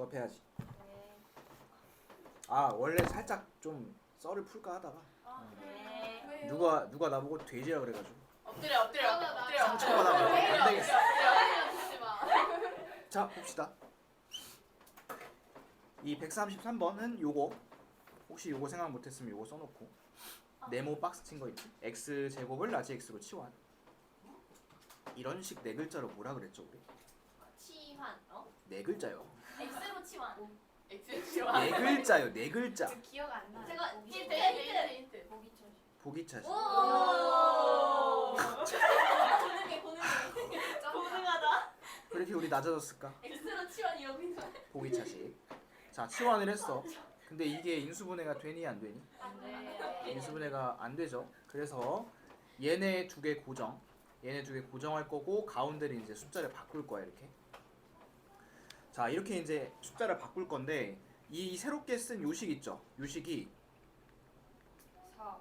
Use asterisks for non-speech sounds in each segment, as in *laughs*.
수업해야지. 네. 아 원래 살짝 좀 썰을 풀까 하다가 네. 누가 누가 나보고 돼지라 그래가지고 엎드려 엎드려 엎드려 상처받아 안 되겠어. 자 봅시다. 이 133번은 요거 혹시 요거 생각 못했으면 요거 써놓고 네모 박스 친 거 있지? x 제곱을 라지 x로 치환. 이런 식 네 글자로 뭐라 그랬죠 우리? 치환. 어? 네 글자요. X로 치환. 네 글자요 네 글자. 기억 안 나. 제가 힌트 힌트 힌트. 힌트 보기 쳐. 보기 차지. 오. 고능해 고능해. 고능하다. 왜 이렇게 우리 낮아졌을까? X로 치환 이러고 있는. 보기 차식. 자 치환을 했어. 근데 이게 인수분해가 되니 안 되니? 안 돼. 인수분해가 안 되죠. 그래서 얘네 두 개 고정, 얘네 두 개 고정할 거고 가운데를 이제 숫자를 바꿀 거야 이렇게. 자 이렇게 이제 숫자를 바꿀 건데 이 새롭게 쓴 요식 있죠. 요식이 4.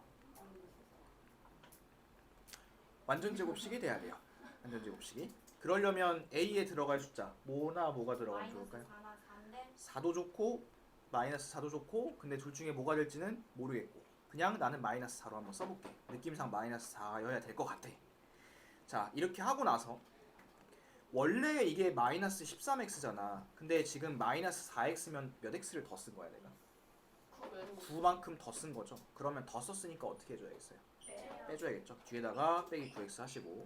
완전 제곱식이 돼야 돼요. 완전 제곱식이. 그러려면 A에 들어갈 숫자 뭐나 뭐가 들어가면 좋을까요? 4나 4인데 4도 좋고 마이너스 4도 좋고 근데 둘 중에 뭐가 될지는 모르겠고 그냥 나는 마이너스 4로 한번 써볼게 느낌상 마이너스 4여야 될 것 같아 자 이렇게 하고 나서 원래 이게 마이너스 13x잖아. 근데 지금 마이너스 4x면 몇 x를 더 쓴 거야 내가? 9만큼 더 쓴 거죠. 그러면 더 썼으니까 어떻게 해줘야겠어요? 빼줘야겠죠? 뒤에다가 빼기 9x 하시고.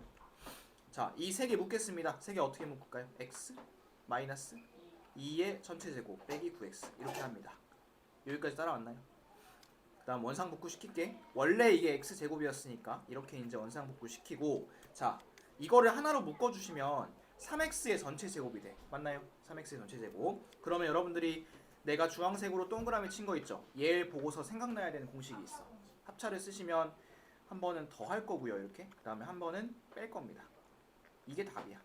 자 이 세 개 묶겠습니다. 세 개 어떻게 묶을까요? x 마이너스 2의 전체 제곱 빼기 9x 이렇게 합니다. 여기까지 따라왔나요? 그 다음 원상 복구 시킬게. 원래 이게 x 제곱이었으니까 이렇게 이제 원상 복구 시키고. 자 이거를 하나로 묶어주시면 3x의 전체 제곱이 돼. 맞나요? 3x의 전체 제곱. 그러면 여러분들이 내가 주황색으로 동그라미 친 거 있죠? 얘를 보고서 생각나야 되는 공식이 있어. 합차를 쓰시면 한 번은 더 할 거고요 이렇게. 그 다음에 한 번은 뺄 겁니다. 이게 답이야.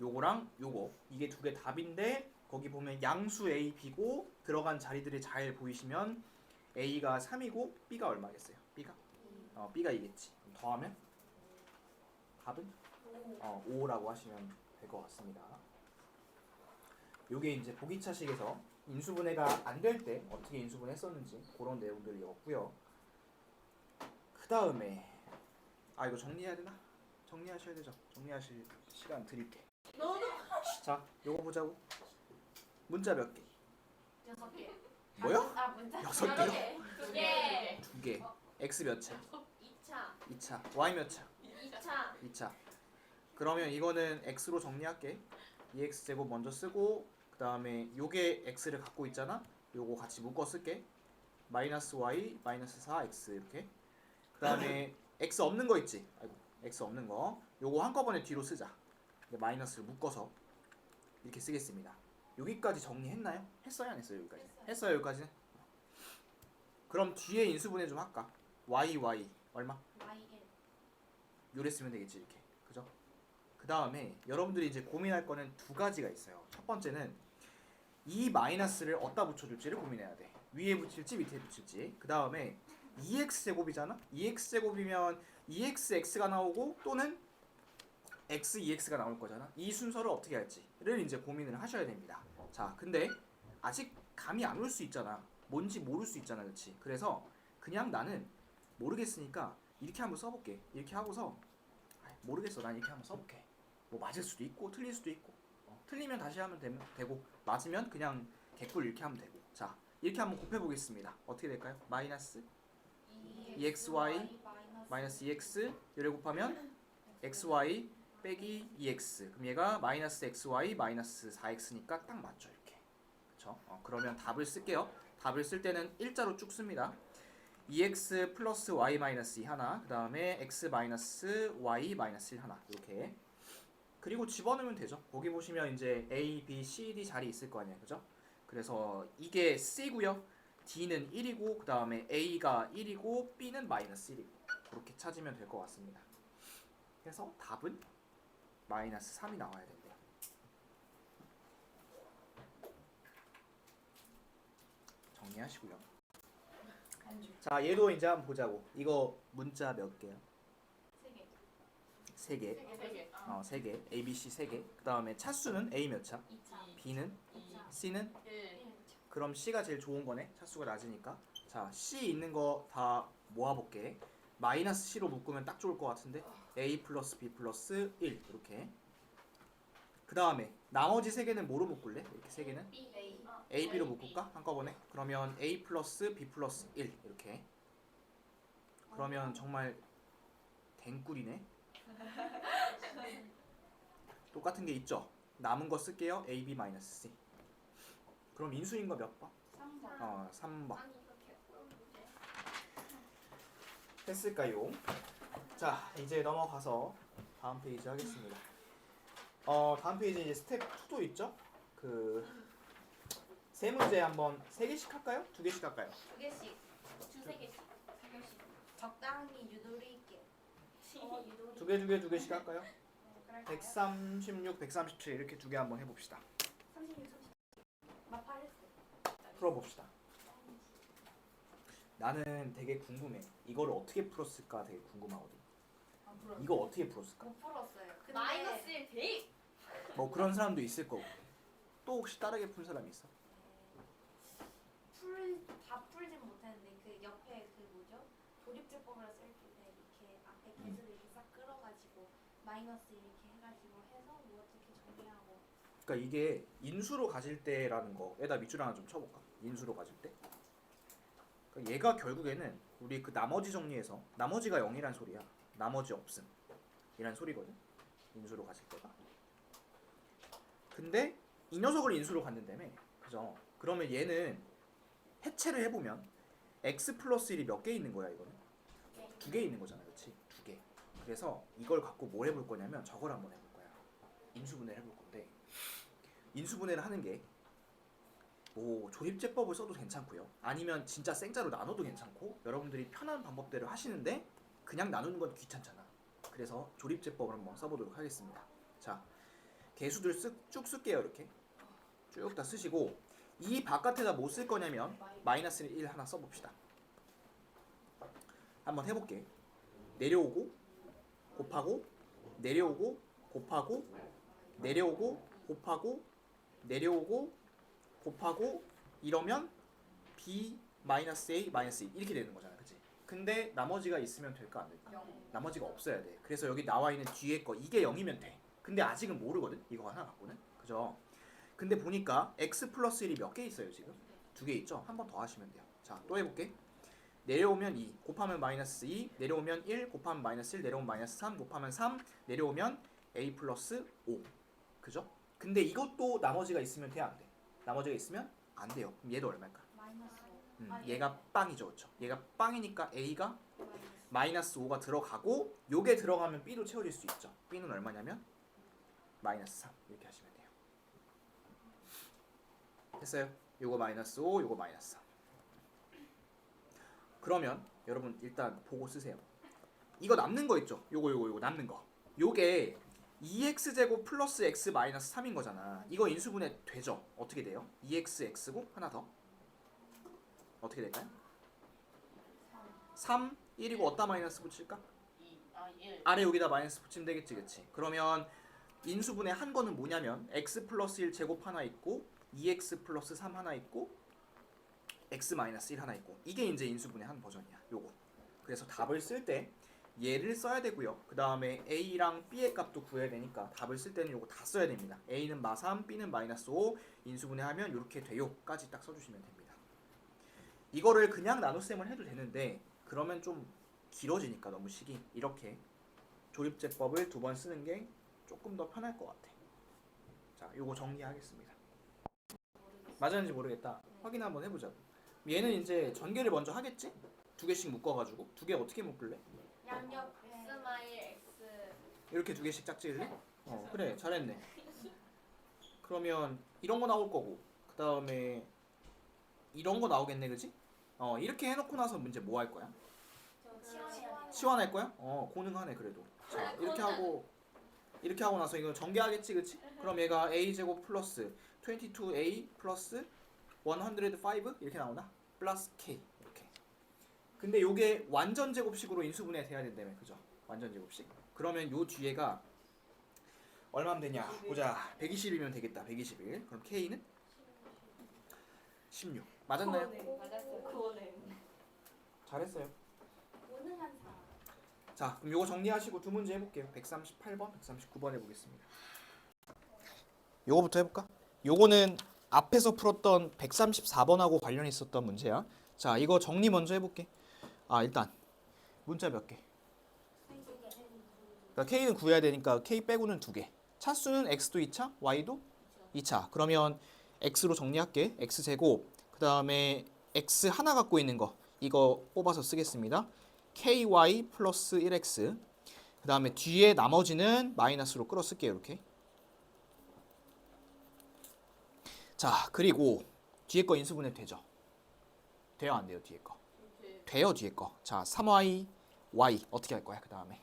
요거랑 요거 이게 두 개 답인데 거기 보면 양수 A, B고 들어간 자리들이 잘 보이시면 A가 3이고 B가 얼마겠어요? B가? 어, B가 이겠지. 더하면 답은 어, 5라고 하시면 될 것 같습니다. 요게 이제 보기차식에서 인수분해가 안 될 때 어떻게 인수분해했었는지 그런 내용들이었고요. 그 다음에 아 이거 정리해야 되나? 정리하셔야 되죠. 정리하실 시간 드릴게. 자, 요거 보자고. 문자 몇 개? 여섯 개. 뭐요? 아 문자. 여섯 개요? 개. 두 개. 두 개. x 몇 차? 2차. 2차. y 몇 차? 2차. 2차. 그러면 이거는 x로 정리할게. 2x 제곱 먼저 쓰고 그 다음에 요게 x를 갖고 있잖아. 요거 같이 묶어 쓸게. 마이너스 y 마이너스 4x 이렇게. 그 다음에 *laughs* x 없는 거 있지. 아이고 x 없는 거. 요거 한꺼번에 뒤로 쓰자. 마이너스를 묶어서 이렇게 쓰겠습니다. 여기까지 정리했나요? 했어요 안 했어요 여기까지? 했어요. 했어요 여기까지는. 그럼 뒤에 인수분해 좀 할까? y y 얼마? Y1. 요래 쓰면 되겠지 이렇게 그 다음에 여러분들이 이제 고민할 거는 두 가지가 있어요. 첫 번째는 이 마이너스를 어디다 붙여줄지를 고민해야 돼. 위에 붙일지 밑에 붙일지. 그 다음에 2x 제곱이잖아? 2x 제곱이면 2xx가 나오고 또는 x 2x가 나올 거잖아. 이 순서를 어떻게 할지를 이제 고민을 하셔야 됩니다. 자 근데 아직 감이 안 올 수 있잖아. 뭔지 모를 수 있잖아 그렇지 그래서 그냥 나는 모르겠으니까 이렇게 한번 써볼게. 이렇게 하고서 모르겠어. 난 이렇게 한번 써볼게. 뭐 맞을 수도 있고 틀릴 수도 있고 어, 틀리면 다시 하면 되면, 되고 맞으면 그냥 개꿀 이렇게 하면 되고 자 이렇게 한번 곱해 보겠습니다. 어떻게 될까요? 마이너스 2xy 마이너스 2x 요래 곱하면 xy 빼기 2x 그럼 얘가 마이너스 xy 마이너스 4x니까 딱 맞죠 이렇게 그쵸? 어, 그러면 답을 쓸게요. 답을 쓸 때는 일자로 쭉 씁니다. 2x 플러스 y 마이너스 2 하나 그 다음에 x 마이너스 y 마이너스 1 하나 이렇게 그리고 집어넣으면 되죠. 거기 보시면 이제 a, b, c, d 자리 있을 거 아니에요. 그죠? 그래서 이게 c고요. D는 1이고 그 다음에 a가 1이고 b는 마이너스 1이고 그렇게 찾으면 될 것 같습니다. 그래서 답은 마이너스 3이 나와야 된대요. 정리하시고요. 자 얘도 이제 한번 보자고. 이거 문자 몇 개야? 세 개. 어, 세 개. A, B, C 세 개. 그 다음에 차수는 A 몇 차? 2차. B는 이. C는 1. 그럼 C가 제일 좋은 거네. 차수가 낮으니까. 자, C 있는 거 다 모아볼게. 마이너스 C로 묶으면 딱 좋을 것 같은데. A 플러스 B 플러스 1 이렇게. 그 다음에 나머지 세 개는 뭐로 묶을래? 이렇게 세 개는. A, B로 묶을까? 한꺼번에. 그러면 A 플러스 B 플러스 1 이렇게. 그러면 정말 댕꿀이네. 똑같은 게 있죠. 남은 거 쓸게요. A, B 마이너스 C. 그럼 인수인 거몇 번? 3번. 어, 3번. 아니 이거 개꿀 문제. 했을까요? 자, 이제 넘어가서 다음 페이지 하겠습니다. 어, 다음 페이지 이제 스텝 2도 있죠? 그 세 문제 한번 세 개씩 할까요? 두 개씩 할까요? 두 개씩. 두세 개씩. 세 개씩. 적당히 유도리. 두 개, 두 개, 두 개씩 할까요? 그럴까요? 136, 137 이렇게 두 개 한번 해봅시다. 36, 30. 마파레스. 풀어봅시다. 나는 되게 궁금해. 이거를 어떻게 풀었을까 되게 궁금하거든. 이거 어떻게 풀었을까? 못 풀었어요. 근데 마이너스 1 대입. 뭐 그런 사람도 있을 거고. 또 혹시 다르게 푼 사람이 있어? 풀다 풀진 못했는데 그 옆에 그 뭐죠? 조립제법을 쓸 때 이렇게 앞에 음. 개수를 이렇게 싹 끌어가지고 마이너스 이렇게 해가지고 해서 뭐 어떻게 정리하고 그러니까 이게 인수로 가질 때라는 거 에다 밑줄 하나 좀 쳐볼까? 인수로 가질 때. 그러니까 얘가 결국에는 우리 그 나머지 정리해서 나머지가 0이란 소리야. 나머지 없음. 이란 소리거든. 인수로 가질 때가. 근데 이 녀석을 인수로 갔는다며. 그죠? 그러면 얘는 해체를 해보면 x 플러스 1이 몇 개 있는 거야 이거는? 두 개 있는 거잖아. 그래서 이걸 갖고 뭘 해볼 거냐면 저걸 한번 해볼 거야. 인수분해를 해볼 건데 인수분해를 하는 게 뭐 조립제법을 써도 괜찮고요. 아니면 진짜 생자로 나눠도 괜찮고 여러분들이 편한 방법대로 하시는데 그냥 나누는 건 귀찮잖아. 그래서 조립제법을 한번 써보도록 하겠습니다. 자, 개수들 쓱, 쭉 쓸게요 이렇게 쭉 다 쓰시고 이 바깥에다 뭐 쓸 거냐면 마이너스 1 하나 써봅시다. 한번 해볼게. 내려오고 곱하고 내려오고 곱하고 내려오고 곱하고 내려오고 곱하고 이러면 b 마이너스 a 마이너스 2 이렇게 되는 거잖아, 그치? 근데 나머지가 있으면 될까 안 될까? 0. 나머지가 없어야 돼. 그래서 여기 나와 있는 뒤에 거 이게 0이면 돼. 근데 아직은 모르거든. 이거 하나 갖고는. 그죠? 근데 보니까 x 플러스 1이 몇 개 있어요, 지금? 두 개 있죠? 한 번 더 하시면 돼요. 자, 또 해볼게. 내려오면 2, 곱하면 마이너스 2, 내려오면 1, 곱하면 마이너스 1, 내려오면 마이너스 3, 곱하면 3, 내려오면 a 플러스 5. 그죠? 근데 이것도 나머지가 있으면 돼, 안 돼? 나머지가 있으면 안 돼요. 그럼 얘도 얼마일까? 마이너스 음, 아, 얘가 빵이죠, 그렇죠? 얘가 빵이니까 a가 5 마이너스 마이너스 5가 들어가고 요게 들어가면 b도 채워질 수 있죠. b는 얼마냐면 마이너스 3 이렇게 하시면 돼요. 됐어요? 요거 마이너스 5, 요거 마이너스 3. 그러면 여러분 일단 보고 쓰세요. 이거 남는 거 있죠? 요거 요거 요거 남는 거. 요게 2x 제곱 플러스 x 마이너스 3인 거잖아. 이거 인수분해 되죠? 어떻게 돼요? 2x x고 하나 더 어떻게 될까요? 3 1이고 어디다 마이너스 붙일까? 2. 아 1. 아래 여기다 마이너스 붙이면 되겠지, 그치? 그러면 인수분해 한 거는 뭐냐면 x 플러스 1 제곱 하나 있고 2x 플러스 3 하나 있고 x 마이너스 1 하나 있고 이게 이제 인수분해 한 버전이야, 요거. 그래서 답을 쓸 때 얘를 써야 되고요. 그 다음에 a랑 b의 값도 구해야 되니까 답을 쓸 때는 요거 다 써야 됩니다. a는 마3, b는 마이너스 5, 인수분해하면 이렇게 돼요까지 딱 써주시면 됩니다. 이거를 그냥 나눗셈을 해도 되는데 그러면 좀 길어지니까 너무 식이 이렇게 조립제법을 두 번 쓰는 게 조금 더 편할 것 같아. 자, 요거 정리하겠습니다. 맞았는지 모르겠다. 확인 한번 해보자. 얘는 이제 전개를 먼저 하겠지? 두 개씩 묶어가지고 두 개 어떻게 묶을래? 양옆 X 마일 X. 이렇게 두 개씩 짝지을래? *laughs* 어, 그래, 잘했네. 그러면 이런 거 나올 거고, 그 다음에 이런 거 나오겠네, 그지? 어, 이렇게 해놓고 나서 문제 뭐 할 거야? 치환 치환할 거야? 어, 고능하네 그래도. 자, 이렇게 하고 이렇게 하고 나서 이거 전개하겠지, 그렇지? 그럼 얘가 a 제곱 플러스 22a 플러스 105 이렇게 나오나? 플러스 k 이렇게. 근데 요게 완전 제곱식으로 인수분해 돼야 된다며, 그죠? 완전 제곱식. 그러면 요 뒤에가 얼마면 되냐? 보자. 120이면 되겠다. 121. 그럼 K는 16. 맞았나요? 맞았어요. 그거네. 잘했어요. 오늘 한 사람. 자, 그럼 요거 정리하시고 두 문제 해볼게요. 138번, 139번 해보겠습니다. 요거부터 해볼까? 요거는 앞에서 풀었던 134번하고 관련 있었던 문제야. 자, 이거 정리 먼저 해볼게. 아, 일단 문자 몇 개? 그러니까 K는 구해야 되니까 K 빼고는 두 개. 차수는 X도 2차, Y도 2차. 그러면 X로 정리할게. X 제곱. 그 다음에 X 하나 갖고 있는 거 이거 뽑아서 쓰겠습니다. KY 플러스 1X. 그 다음에 뒤에 나머지는 마이너스로 끌어 쓸게요. 이렇게. 자, 그리고 뒤에 거 인수분해 되죠? 돼요, 안 돼요, 뒤에 거? 돼요, 뒤에 거. 자, 3Y, Y 어떻게 할 거야, 그 다음에?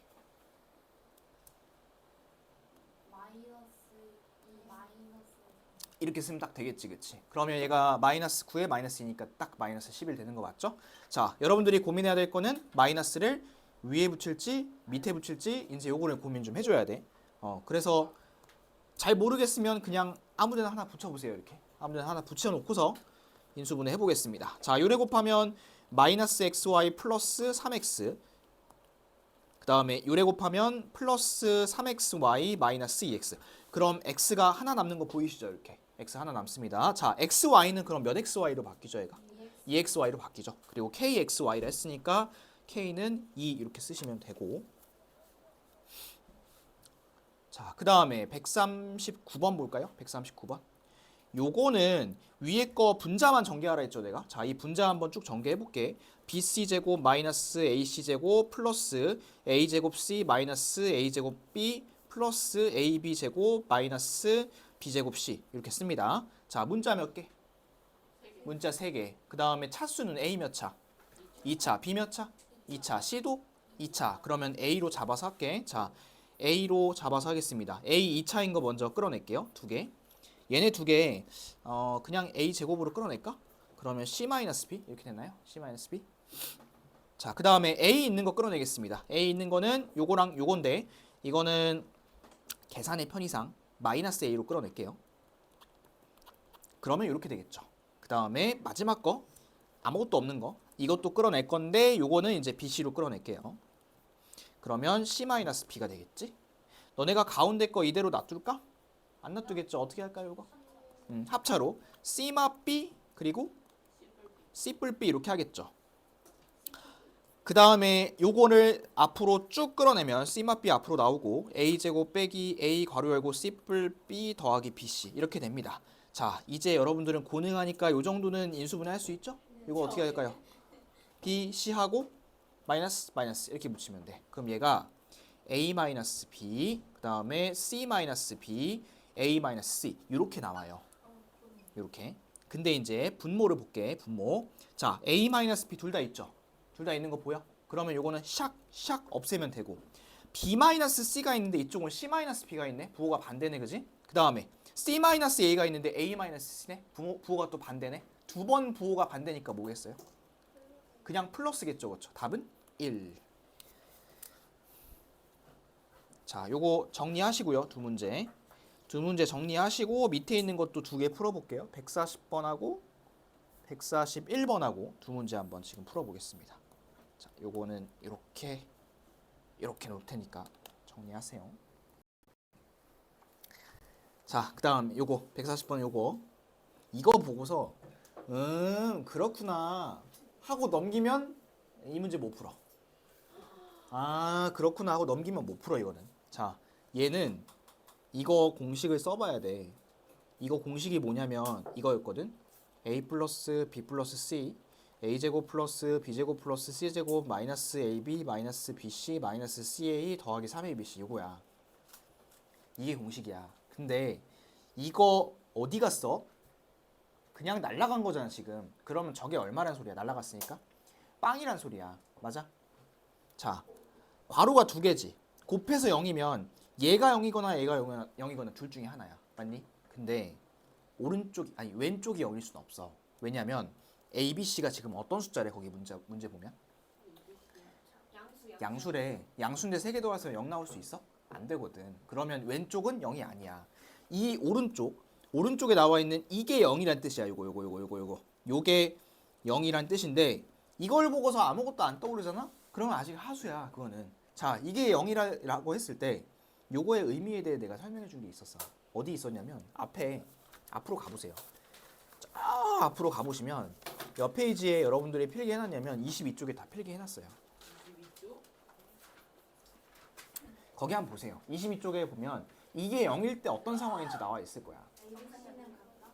이렇게 쓰면 딱 되겠지, 그치? 그러면 얘가 마이너스 9에 마이너스이니까 딱 마이너스 11 되는 거 맞죠? 자, 여러분들이 고민해야 될 거는 마이너스를 위에 붙일지 밑에 붙일지 이제 요거를 고민 좀 해줘야 돼. 어, 그래서 잘 모르겠으면 그냥 아무데나 하나 붙여보세요, 이렇게. 아무데나 하나 붙여놓고서 인수분해 해보겠습니다. 자, 요래 곱하면 마이너스 xy 플러스 3x 그 다음에 요래 곱하면 플러스 3xy 마이너스 2x 그럼 x가 하나 남는 거 보이시죠 이렇게? x 하나 남습니다. 자 xy는 그럼 몇 xy로 바뀌죠 얘가? 2xy로 바뀌죠. 그리고 kxy를 했으니까 k는 2 이렇게 쓰시면 되고 자 그 다음에 139번 볼까요? 139번. 요거는 위에 거 분자만 전개하라 했죠 내가. 자 이 분자 한번 쭉 전개해 볼게. Bc 제곱 마이너스 ac 제곱 플러스 a 제곱 c 마이너스 a 제곱 b 플러스 ab 제곱 마이너스 b 제곱 c. 이렇게 씁니다. 자 문자 몇 개? 문자 3개. 그 다음에 차수는 a 몇 차? 2차. B 몇 차? 2차. C도 2차. 그러면 a로 잡아서 할게. 자 a로 잡아서 하겠습니다 a 2차인 거 먼저 끌어낼게요 두 개 얘네 두 개 어, 그냥 a 제곱으로 끌어낼까? 그러면 c 마이너스 b 이렇게 됐나요? c 마이너스 b. 자, 그 다음에 a 있는 거 끌어내겠습니다. a 있는 거는 요거랑 요건데 이거는 계산의 편의상 마이너스 a로 끌어낼게요. 그러면 이렇게 되겠죠. 그 다음에 마지막 거 아무것도 없는 거 이것도 끌어낼 건데 요거는 이제 bc로 끌어낼게요. 그러면 c 마이너스 b가 되겠지? 너네가 가운데 거 이대로 놔둘까? 안 놔두겠죠. 어떻게 할까요, 이거? 음, 합차로 C 마 B 그리고 C 뿔 B 이렇게 하겠죠. 그 다음에 요거를 앞으로 쭉 끌어내면 C 마 B 앞으로 나오고 A 제곱 빼기 A 괄호 열고 C 뿔 B 더하기 BC 이렇게 됩니다. 자, 이제 여러분들은 고능하니까 요 정도는 인수분해 할 수 있죠? 이거 어떻게 할까요? B, C 하고 마이너스 마이너스 이렇게 붙이면 돼. 그럼 얘가 A 마이너스 B 그 다음에 C 마이너스 B A 마이너스 C 이렇게 나와요. 이렇게. 근데 이제 분모를 볼게. 분모. 자, A 마이너스 B 둘 다 있죠. 둘 다 있는 거 보여? 그러면 요거는 샥샥 없애면 되고 B 마이너스 C가 있는데 이쪽은 C 마이너스 B가 있네. 부호가 반대네, 그지? 그 다음에 C 마이너스 A가 있는데 A 마이너스 C네. 부호, 부호가 또 반대네. 두 번 부호가 반대니까 뭐겠어요? 그냥 플러스겠죠, 그렇죠? 답은 1. 자, 요거 정리하시고요. 두 문제. 두 문제 정리하시고 밑에 있는 것도 두 개 풀어볼게요. 140번하고 141번하고 두 문제 한번 지금 풀어보겠습니다. 자, 요거는 이렇게 이렇게 놓을 테니까 정리하세요. 자, 그다음 요거 140번 요거 이거 보고서 음 그렇구나 하고 넘기면 이 문제 못 풀어. 아 그렇구나 하고 넘기면 못 풀어 이거는. 자, 얘는 이거 공식을 써봐야 돼. 이거 공식이 뭐냐면 이거였거든. a 플러스 b 플러스 c a 제곱 플러스 b 제곱 플러스 c 제곱 마이너스 ab 마이너스 bc 마이너스 ca 더하기 3abc 이거야. 이게 공식이야. 근데 이거 어디 갔어? 그냥 날라간 거잖아 지금. 그러면 저게 얼마란 소리야? 날라갔으니까 빵이란 소리야. 맞아? 자, 괄호가 두 개지. 곱해서 0이면 얘가 0이거나 얘가 0이거나 둘 중에 하나야. 맞니? 근데 오른쪽 아니 왼쪽이 0일 수는 없어. 왜냐면 A, B, C가 지금 어떤 숫자래? 거기 문제 문제 보면. 양수래. 양수인데 세개 더해서 0 나올 수 있어? 안 되거든. 그러면 왼쪽은 0이 아니야. 이 오른쪽 오른쪽에 나와 있는 이게 0이란 뜻이야. 요거 요거 요거 요거 요거. 요게 0이란 뜻인데 이걸 보고서 아무것도 안 떠오르잖아? 그러면 아직 하수야. 그거는. 자, 이게 0이라고 했을 때 요거의 의미에 대해 내가 설명해 준 게 있었어. 어디 있었냐면 앞에 앞으로 가 보세요. 저 앞으로 가 보시면 몇 페이지에 여러분들이 필기해 놨냐면 22쪽에 다 필기해 놨어요. 거기 한번 보세요. 22쪽에 보면 이게 0일 때 어떤 상황인지 나와 있을 거야.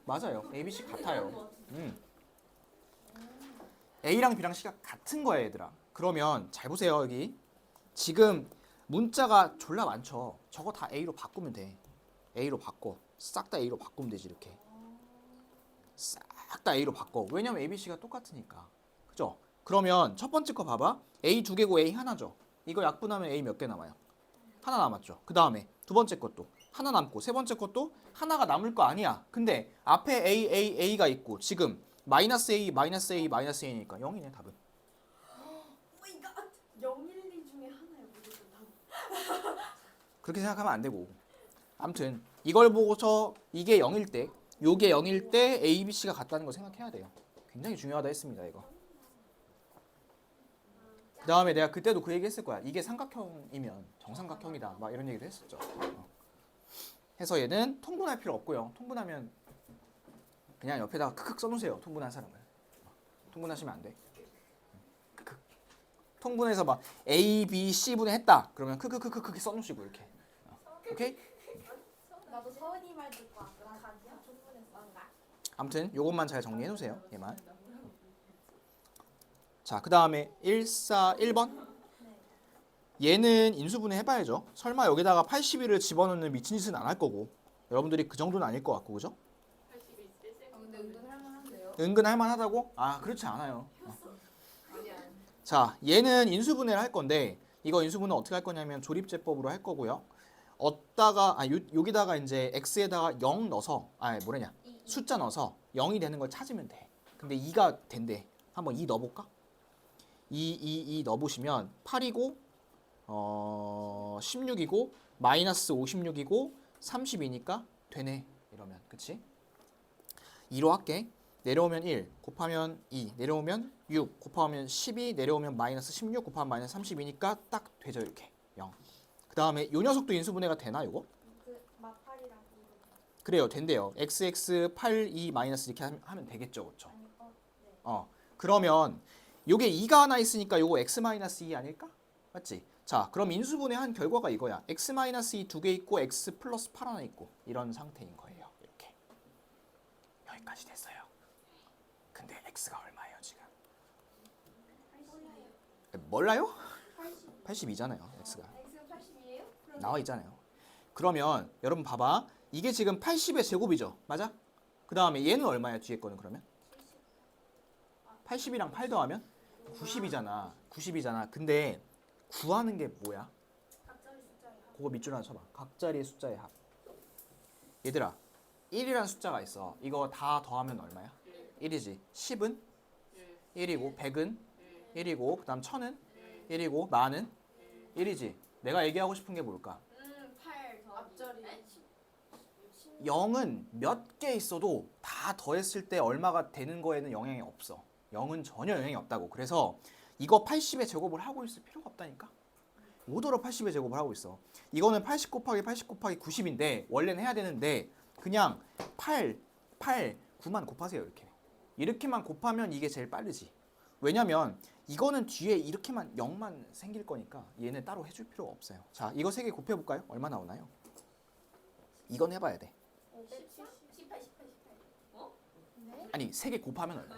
맞아요. A, B, C 같아요. 음. A랑 B랑 C가 같은 거야, 얘들아. 그러면 잘 보세요, 여기. 지금 문자가 졸라 많죠. 저거 다 A로 바꾸면 돼. A로 바꿔. 싹 다 A로 바꾸면 되지, 이렇게. 싹 다 A로 바꿔. 왜냐면 A, B, C가 똑같으니까. 그죠? 그러면 첫 번째 거 봐봐. A 두 개고 A 하나죠. 이거 약분하면 A 몇 개 남아요? 하나 남았죠. 그 다음에 두 번째 것도 하나 남고 세 번째 것도 하나가 남을 거 아니야. 근데 앞에 A, A, A가 있고 지금 마이너스 A, 마이너스 A, 마이너스 A니까 0이네 답은. *gasps* 오마이갓 012 중에 하나야 무조건 다 *laughs* 그렇게 생각하면 안 되고. 아무튼 이걸 보고서 이게 0일 때, 요게 0일 때 A, B, C가 같다는 거 생각해야 돼요. 굉장히 중요하다 했습니다, 이거. 그 다음에 내가 그때도 그 얘기 했을 거야. 이게 삼각형이면 정삼각형이다. 막 이런 얘기도 했었죠. 어. 해서 얘는 통분할 필요 없고요. 통분하면 그냥 옆에다가 크크 써놓으세요. 통분한 사람을. 어. 통분하시면 안 돼. 크크. 통분해서 막 A, B, C 분해 했다. 그러면 크크크크크 써놓으시고 이렇게. 어. 오케이? 나도 서은이 말 듣고 왔어 가지야 충분했어 아무튼 요것만 잘 정리해 놓으세요. 얘만. 자, 그 다음에 1, 4, 1번. 얘는 인수분해 해봐야죠. 설마 여기다가 81을 집어넣는 미친 짓은 안 할 거고. 여러분들이 그 정도는 아닐 것 같고, 그죠? 81세 아 근데 은근 할만하다고? 아, 그렇지 않아요. 어. 자, 얘는 인수분해를 할 건데 이거 인수분해 어떻게 할 거냐면 조립제법으로 할 거고요. 어디다가 아 요, 여기다가 이제 x에다가 0 넣어서 아 뭐래냐 숫자 넣어서 0이 되는 걸 찾으면 돼. 근데 2가 된대. 한번 2 넣어볼까? 2, 2, 2 넣어보시면 8이고 어 16이고 마이너스 56이고 32니까 되네. 이러면 그치? 2로 할게. 내려오면 1 곱하면 2 내려오면 6 곱하면 12 내려오면 마이너스 16 곱하면 마이너스 32니까 딱 되죠 이렇게 0. 그 다음에 요 녀석도 인수분해가 되나 요거? 그 마팔이랑 그래요 된대요 xx 8 2 마이너스 이렇게 함- 하면 되겠죠 그렇죠? 어 그러면 요게 2가 하나 있으니까 요거 x 마이너스 2 아닐까? 맞지? 자 그럼 인수분해 한 결과가 이거야 x 마이너스 2두 개 있고 x 플러스 8 하나 있고 이런 상태인 거예요 이렇게 여기까지 됐어요 근데 x가 얼마예요 지금? 몰라요? 80 82잖아요 x가 X 80이에요? 나와 있잖아요. 그러면 여러분 봐봐. 이게 지금 80의 제곱이죠. 맞아? 그 다음에 얘는 얼마야 뒤에 거는 그러면? 80이랑 8 더하면 90이잖아. 90이잖아. 근데 구하는 게 뭐야? 각자리 숫자에 합 그거 밑줄 하나 쳐봐. 각자리의 숫자의 합. 얘들아, 1이라는 숫자가 있어. 이거 다 더하면 얼마야? 1이지. 10은 1이고 100은 1이고 그 다음 1000은 1이고 만은 1이지. 내가 얘기하고 싶은 게 뭘까? 음 8 더. 앞자리. 0은 몇 개 있어도 다 더했을 때 얼마가 되는 거에는 영향이 없어. 0은 전혀 영향이 없다고. 그래서 이거 80의 제곱을 하고 있을 필요가 없다니까. 오더러 80의 제곱을 하고 있어. 이거는 80 곱하기 80 곱하기 90인데 원래는 해야 되는데 그냥 8, 8, 9만 곱하세요 이렇게. 이렇게만 곱하면 이게 제일 빠르지. 왜냐면 이거는 뒤에 이렇게만 0만 생길 거니까 얘는 따로 해줄 필요가 없어요. 자, 이거 세 개 곱해볼까요? 얼마 나오나요? 이건 해봐야 돼. 570 18 18 18. 네? 아니 세개 곱하면 얼마?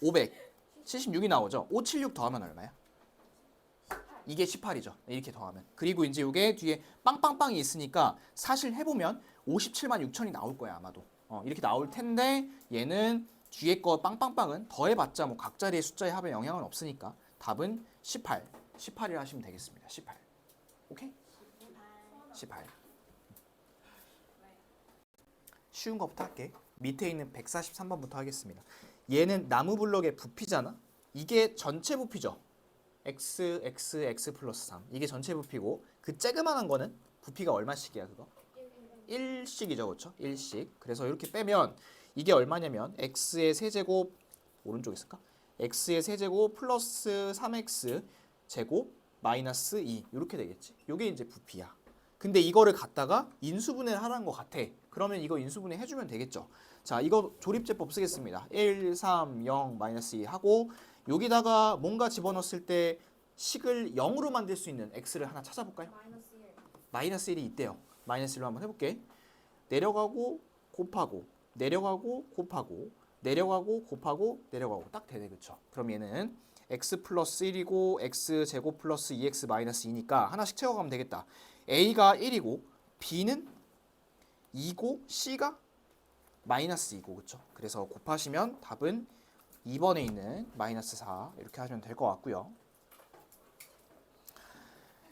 570 576이 나오죠. 576 더하면 얼마야? 이게 18이죠. 이렇게 더하면. 그리고 이제 이게 뒤에 빵빵빵이 있으니까 사실 해보면 57만 6천이 나올 거야 아마도. 어, 이렇게 나올 텐데 얘는 뒤에 거 빵빵빵은 더해봤자 뭐 각자리의 숫자의 합에 영향은 없으니까 답은 18. 18이라 하시면 되겠습니다. 18. 오케이? 18. 쉬운 것부터 할게. 밑에 있는 143번부터 하겠습니다. 얘는 나무 블럭의 부피잖아. 이게 전체 부피죠. x x x 플러스 3 이게 전체 부피고 그 쬐그만한 거는 부피가 얼마씩이야 그거? 1씩이죠 그렇죠? 1씩 그래서 이렇게 빼면 이게 얼마냐면 x의 세제곱 오른쪽 있을까? x의 세제곱 플러스 3x 제곱 마이너스 2 이렇게 되겠지 이게 이제 부피야 근데 이거를 갖다가 인수분해를 하라는 것 같아 그러면 이거 인수분해 해주면 되겠죠 자 이거 조립제법 쓰겠습니다 1, 3, 0, 마이너스 2 하고 여기다가 뭔가 집어넣었을 때 식을 0으로 만들 수 있는 x를 하나 찾아볼까요? 마이너스 1. 마이너스 1이 있대요. 마이너스 1로 한번 해볼게. 내려가고 곱하고 내려가고 곱하고 내려가고 곱하고 내려가고 딱 되네 그쵸? 그럼 얘는 x 플러스 1이고 x 제곱 플러스 2x 마이너스 2니까 하나씩 채워가면 되겠다. A가 1이고 b는 2고 c가 마이너스 2고 그쵸? 그래서 곱하시면 답은 2번에 있는 마이너스 4 이렇게 하시면 될 것 같고요.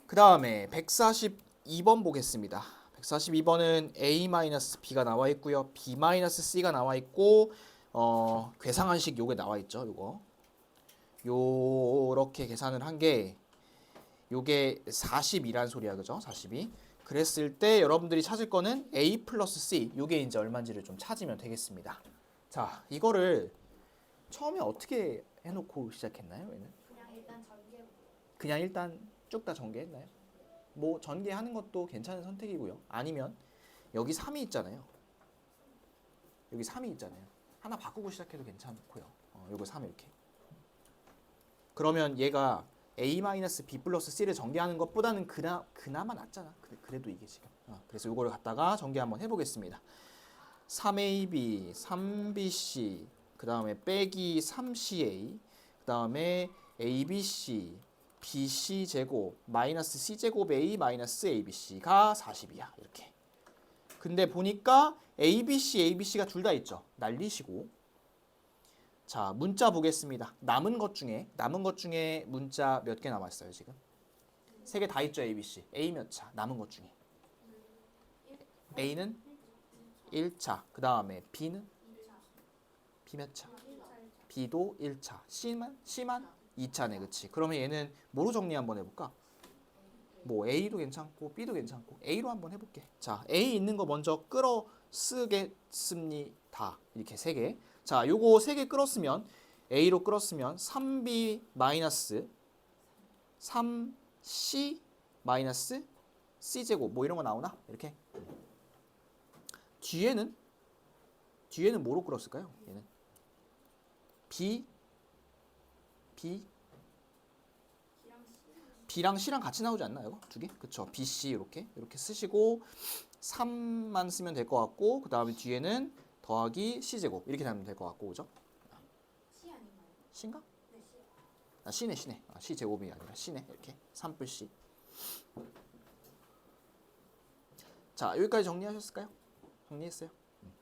그 다음에 142번 보겠습니다. 142번은 A-B가 나와 있고요. B-C가 나와 있고 어, 괴상한식 요게 나와 있죠. 요거. 요렇게 계산을 한 게 요게 42란 소리야. 그죠? 42. 그랬을 때 여러분들이 찾을 거는 A 플러스 C 요게 이제 얼마인지를 좀 찾으면 되겠습니다. 자, 이거를 처음에 어떻게 해놓고 시작했나요? 얘는? 그냥 일단 전개. 그냥 일단 쭉 다 전개했나요? 뭐 전개하는 것도 괜찮은 선택이고요. 아니면 여기 3이 있잖아요. 여기 3이 있잖아요. 하나 바꾸고 시작해도 괜찮고요. 어, 요거 3 이렇게. 그러면 얘가 a-b 플러스 c를 전개하는 것보다는 그나, 그나마 낫잖아. 그래, 그래도 이게 지금. 어, 그래서 요거를 갖다가 전개 한번 해보겠습니다. 3ab, 3bc, 그 다음에 빼기 3ca, 그 다음에 abc, bc 제곱 마이너스 c 제곱 a 마이너스 abc가 40이야 이렇게. 근데 보니까 abc, abc가 둘 다 있죠. 날리시고. 자 문자 보겠습니다. 남은 것 중에 남은 것 중에 문자 몇 개 남았어요 지금? 세 개 다 있죠 abc. a 몇 차? 남은 것 중에. a는 1차. 그 다음에 b는 b 몇 차? b도 1차. c만 c만 2차네, 그치? 그러면 얘는 뭐로 정리 한번 해 볼까? 뭐 A도 괜찮고 B도 괜찮고 A로 한번 해볼게. 자, A 있는 거 먼저 끌어 쓰겠습니다. 이렇게 세 개. 자, 요거 세 개 끌었으면 A로 끌었으면 3B 마이너스 3C 마이너스 C 제곱 뭐 이런 거 나오나? 이렇게. 뒤에는 뒤에는 뭐로 끌었을까요? 얘는 B B B랑 C랑 같이 나오지 않나요? 이거 두 개? 그쵸? B, C 이렇게 이렇게 쓰시고 3만 쓰면 될 것 같고 그 다음에 뒤에는 더하기 C 제곱 이렇게 하면 될 것 같고 그죠? C 아닌가요? C인가? 네, C. 아 C네 C네 아, C 제곱이 아니라 C네 이렇게 3불 C 자 여기까지 정리하셨을까요? 정리했어요? 음.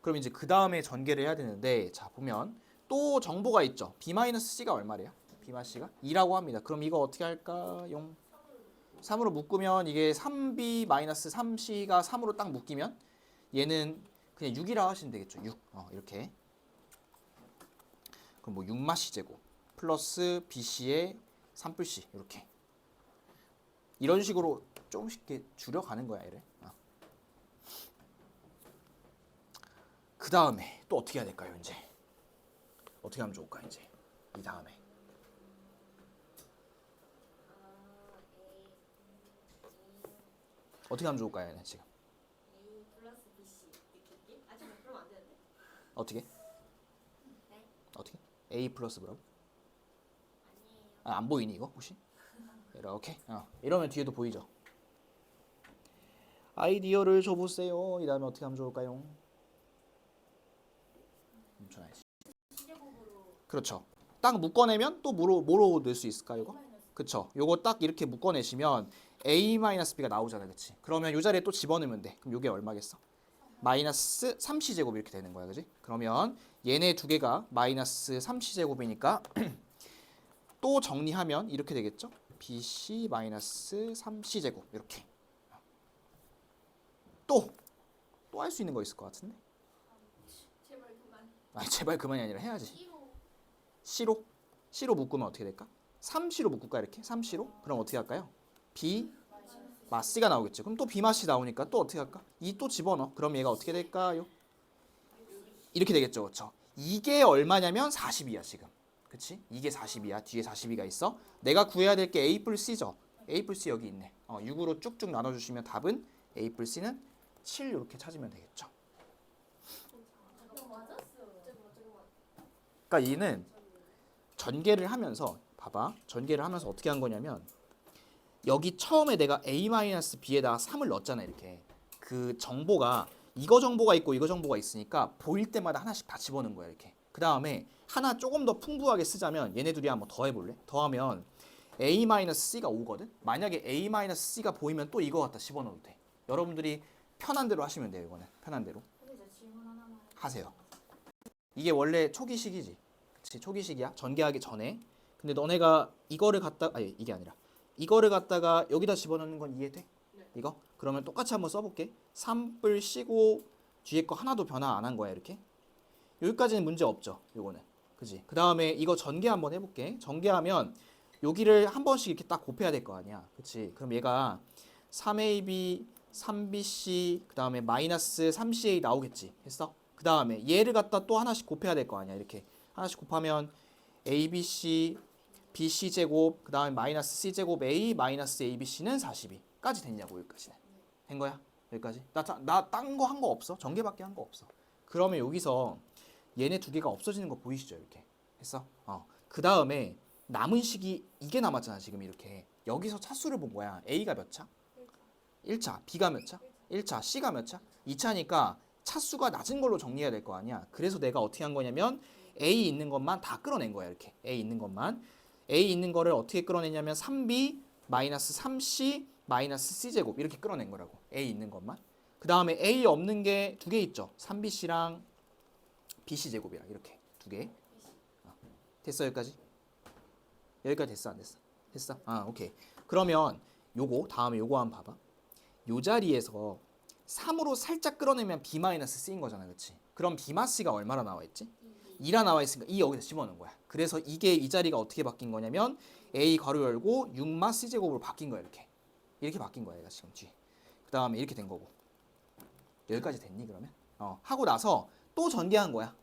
그럼 이제 그 다음에 전개를 해야 되는데 자 보면 또 정보가 있죠. B-C가 얼마래요? B-C가 2라고 합니다. 그럼 이거 어떻게 할까요? 3으로 묶으면 이게 3B-3C가 3으로 딱 묶이면 얘는 그냥 6이라 하시면 되겠죠. 6. 어, 이렇게. 그럼 뭐 6마씨 제곱 플러스 BC의 3불C 이렇게. 이런 식으로 조금씩 줄여가는 거야, 얘를. 어. 그 다음에 또 어떻게 해야 될까요, 이제? 어떻게 하면 좋을까 이제 이 다음에 어떻게 하면 좋을까요 지금 A 플러스 BC 느낌? 아 잠깐 그러면 안 되는데. 어떻게 네. 어떻게 a 플러스 뭐라고 아니에요. 아, 안 보이니 이거 혹시 이렇게 어. 이러면 뒤에도 보이죠 아이디어를 줘보세요 이 다음에 어떻게 하면 좋을까요 시제곱으로 그렇죠 딱 묶어내면 또 뭐로 뭐로 넣을 수 있을까 이거 그쵸. 요거 딱 이렇게 묶어내시면 a-b가 나오잖아. 그치? 그러면 요 자리에 또 집어넣으면 돼. 그럼 요게 얼마겠어? 마이너스 3c제곱 이렇게 되는 거야. 그지? 그러면 얘네 두 개가 마이너스 3c제곱이니까 *clears throat* 또 정리하면 이렇게 되겠죠? bc 마이너스 3c제곱 이렇게. 또! 또 할 수 있는 거 있을 것 같은데? 제발 그만. 아 제발 그만이 아니라 해야지. C로 c로? 묶으면 어떻게 될까? 3C로 묶을까 이렇게? 3C로? 그럼 어떻게 할까요? B 마씨가 나오겠죠. 그럼 또 마씨 나오니까 또 어떻게 할까? 이 또 집어넣어. 그럼 얘가 어떻게 될까요? 이렇게 되겠죠. 그렇죠? 이게 얼마냐면 40이야, 지금. 그치? 이게 40이야. 뒤에 42가 있어. 내가 구해야 될 게 A 플 C죠. A 플 C 여기 있네. 어, 6으로 쭉쭉 나눠주시면 답은 A 플 C는 7 이렇게 찾으면 되겠죠. 그러니까 얘는 전개를 하면서 봐봐. 전개를 하면서 어떻게 한 거냐면 여기 처음에 내가 A-B에다가 3을 넣었잖아, 이렇게. 그 정보가 이거 정보가 있고 이거 정보가 있으니까 보일 때마다 하나씩 다 집어넣은 거야, 이렇게. 그 다음에 하나 조금 더 풍부하게 쓰자면 얘네 둘이 한번 더 해 볼래? 더하면 A-C가 오거든. 만약에 A-C가 보이면 또 이거 갖다 집어넣어도 돼. 여러분들이 편한 대로 하시면 돼요, 이거는. 편한 대로. 하세요. 이게 원래 초기식이지. 그치 초기식이야. 전개하기 전에. 근데 너네가 이거를 갖다 아니 이게 아니라 이거를 갖다가 여기다 집어넣는 건 이해돼? 네. 이거? 그러면 똑같이 한번 써볼게. 3뿔 쉬고 뒤에 거 하나도 변화 안 한 거야 이렇게. 여기까지는 문제 없죠. 요거는. 그지? 그 다음에 이거 전개 한번 해볼게. 전개하면 여기를 한 번씩 이렇게 딱 곱해야 될 거 아니야. 그치? 그럼 얘가 3AB, 3BC, 그 다음에 마이너스 3CA 나오겠지. 했어? 그 다음에 얘를 갖다 또 하나씩 곱해야 될 거 아니야. 이렇게 하나씩 곱하면 ABC, BC 제곱, 그 다음에 마이너스 C 제곱 A, 마이너스 ABC는 42까지 됐냐고 여기까지는. 된 거야? 여기까지? 나나딴 거 한 거 없어? 전개밖에 한 거 없어. 그러면 여기서 얘네 두 개가 없어지는 거 보이시죠? 이렇게 했어? 어. 그 다음에 남은 식이 이게 남았잖아 지금 이렇게. 여기서 차수를 본 거야. A가 몇 차? 1차. B가 몇 차? 1차. C가 몇 차? 2차니까 차수가 낮은 걸로 정리해야 될 거 아니야. 그래서 내가 어떻게 한 거냐면 A 있는 것만 다 끌어낸 거야 이렇게. A 있는 것만. A 있는 거를 어떻게 끌어내냐면 3B 마이너스 3C 마이너스 C 제곱 이렇게 끌어낸 거라고. A 있는 것만. 그 다음에 A 없는 게 두 개 있죠. 3BC랑 BC 제곱이랑 이렇게 두 개. 어. 됐어 여기까지? 여기까지 됐어 안 됐어? 됐어? 아 오케이. 그러면 요거 다음에 요거 한번 봐봐. 요 자리에서 3으로 살짝 끌어내면 B 마이너스 C인 거잖아, 그렇지? 그럼 B 마스가 얼마나 나와 있지? 2라 나와 있으니까 2 여기서 집어넣은 거야. 그래서 이게 이 자리가 어떻게 바뀐 거냐면 A 괄호 열고 6마 C 제곱으로 바뀐 거야, 이렇게. 이렇게 바뀐 거야, 얘가 지금 뒤에. 그 다음에 이렇게 된 거고. 여기까지 됐니 그러면? 어 하고 나서 또 전개한 거야.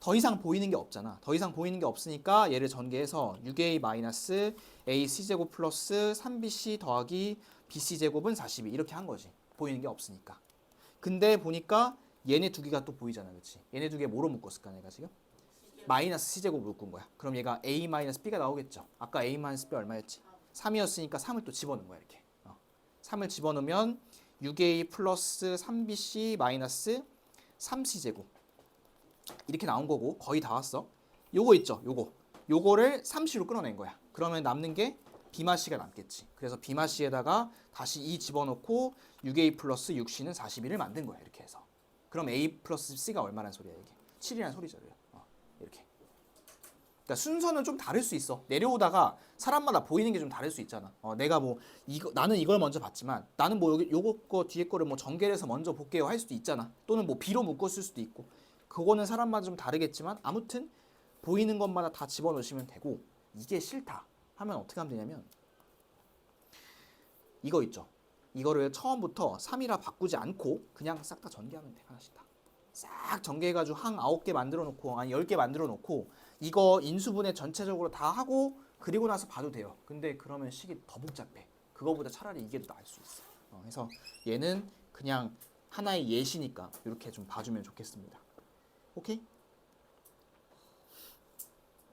더 이상 보이는 게 없잖아. 더 이상 보이는 게 없으니까 얘를 전개해서 6a 마이너스 ac 제곱 플러스 3bc 더하기 bc 제곱은 42 이렇게 한 거지. 보이는 게 없으니까. 근데 보니까 얘네 두 개가 또 보이잖아, 그렇지? 얘네 두 개 뭐로 묶었을까 내가 지금? 마이너스 c 제곱 묶은 거야. 그럼 얘가 a 마이너스 b가 나오겠죠. 아까 a 마이너스 b 얼마였지? 3이었으니까 3을 또 집어넣은 거야 이렇게. 어. 3을 집어넣으면 6a 플러스 3bc 마이너스 3c 제곱 이렇게 나온 거고 거의 다 왔어. 요거 있죠. 요거. 요거를 3C로 끌어낸 거야. 그러면 남는 게 비마씨가 남겠지. 그래서 비마씨에다가 다시 2 집어넣고 6A 플러스 6C는 41을 만든 거야. 이렇게 해서. 그럼 A 플러스 C가 얼마란 소리야 이게? 7이란 소리죠. 어, 이렇게. 그러니까 순서는 좀 다를 수 있어. 내려오다가 사람마다 보이는 게 좀 다를 수 있잖아. 어, 내가 뭐 이거 나는 이걸 먼저 봤지만 나는 뭐 여기 요거 거 뒤에 거를 뭐 전개를 해서 먼저 볼게요 할 수도 있잖아. 또는 뭐 B로 묶었을 수도 있고. 그거는 사람마다 좀 다르겠지만 아무튼 보이는 것마다 다 집어넣으시면 되고 이게 싫다 하면 어떻게 하면 되냐면 이거 있죠. 이거를 처음부터 3이라 바꾸지 않고 그냥 싹 다 전개하면 돼 하나씩 다. 싹 전개해가지고 한 9개 만들어 놓고 한 10개 만들어 놓고 이거 인수분해 전체적으로 다 하고 그리고 나서 봐도 돼요. 근데 그러면 식이 더 복잡해. 그거보다 차라리 이게 더 나을 수 있어. 어, 그래서 얘는 그냥 하나의 예시니까 이렇게 좀 봐주면 좋겠습니다. 오케이?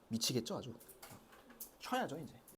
미치겠죠 아주. 쉬어야죠 이제.